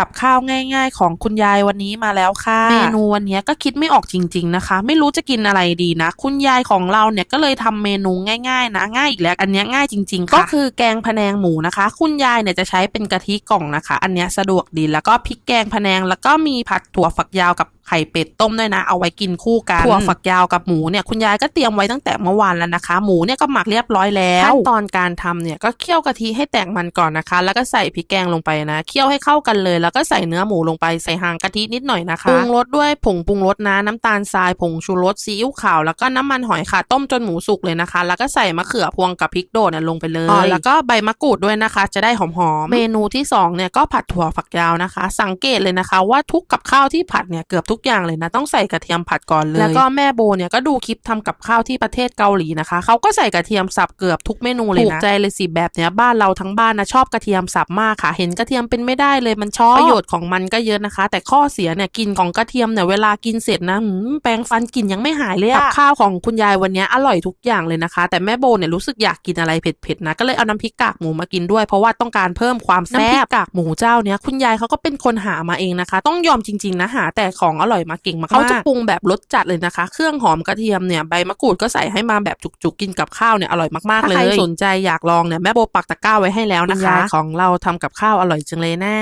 กับข้าวง่าย ๆ ของคุณยายวันนี้มาแล้วค่ะ เมนูวันนี้ก็คิดไม่ออกจริง ๆนะคะ ไม่รู้จะกินอะไรดีนะ คุณยายของเราเนี่ยก็เลยทำเมนูง่าย ๆ นะง่ายอีกแล้วอันเนี้ยง่ายจริง ๆ ก็คือแกงพะแนงหมูนะคะ คุณยายเนี่ยจะใช้เป็นกะทิกล่องนะคะ อันเนี้ยสะดวกดีแล้วก็พริกแกงพะแนงแล้วก็มีผัดถั่วฝักยาวกับ ไข่เป็ดต้มด้วยนะ เอาไว้กินคู่กันถั่วฝักยาวกับหมูเนี่ยคุณยายก็เตรียมไว้ตั้งแต่เมื่อวานแล้วนะคะ หมูเนี่ยก็หมักเรียบร้อยแล้วขั้นตอนการทำเนี่ยก็เคี่ยวกะทิให้แตกมันก่อนนะคะ แล้วก็ใส่พริกแกงลงไปนะเคี่ยวให้เข้ากันเลย แล้วก็ใส่เนื้อหมูลงไปใส่หางกะทินิดหน่อยนะคะปรุงรสด้วยผงปรุงรสนะน้ำตาลทรายผงชูรสซีอิ๊วขาวแล้วก็น้ำมันหอยค่ะ ต้มจนหมูสุกเลยนะคะ แล้วก็ใส่มะเขือพวงกับพริกโดดเนี่ยลงไปเลยอ๋อแล้วก็ใบมะกรูดด้วยนะคะ จะได้หอมๆเมนูที่สองเนี่ยก็ผัดถั่วฝักยาวนะคะ สังเกตเลยนะคะ ว่าทุกกับข้าวที่ผัดเนี่ยเกือบทุกอย่างเลยนะ ต้องใส่กระเทียมผัดก่อนเลย แล้วก็แม่โบเนี่ยก็ดูคลิปทำกับข้าวที่ประเทศเกาหลีนะคะเขาก็ใส่กระเทียมสับเกือบทุกเมนูเลยนะถูกใจเลยสิแบบเนี้ยบ้านเราทั้งบ้านนะชอบกระเทียมสับมากค่ะ เห็นกระเทียมเป็นไม่ได้เลยมันชอบประโยชน์ของมันก็เยอะนะคะ แต่ข้อเสียเนี่ยกลินของกระเทียมเนี่ยเวลากินเสร็จนะหืมแปรงฟันกลินยังไม่หายเลยอะกับข้าวของคุณยายวันเนี้ยอร่อยทุกอย่างเลยนะคะ แต่แม่โบเนี่ยรู้สึกอยากกินอะไรเผ็ดๆนะก็เลยเอาน้ำพริกกากหมูมากินด้วย เพราะว่าต้องการเพิ่มความแซ่บน้ำพริกกากหมูเจ้าเนี้ยคุณยายเขาก็เป็นคนหามาเองนะคะ ต้องยอมจริงๆนะหาแต่ของอร่อยมาเก่งมากๆเขาจะปรุงแบบรสจัดเลยนะคะ เครื่องหอมกระเทียมเนี่ยใบมะกรูดก็ใส่ให้มาแบบจุกๆกินกับข้าวเนี่ยอร่อยมากๆเลยถ้าใครสนใจอยากลองเนี่ยแม่โบปักตะกร้าไว้ให้แล้วนะคะ ของเราทำกับข้าวอร่อยจังเลยนะ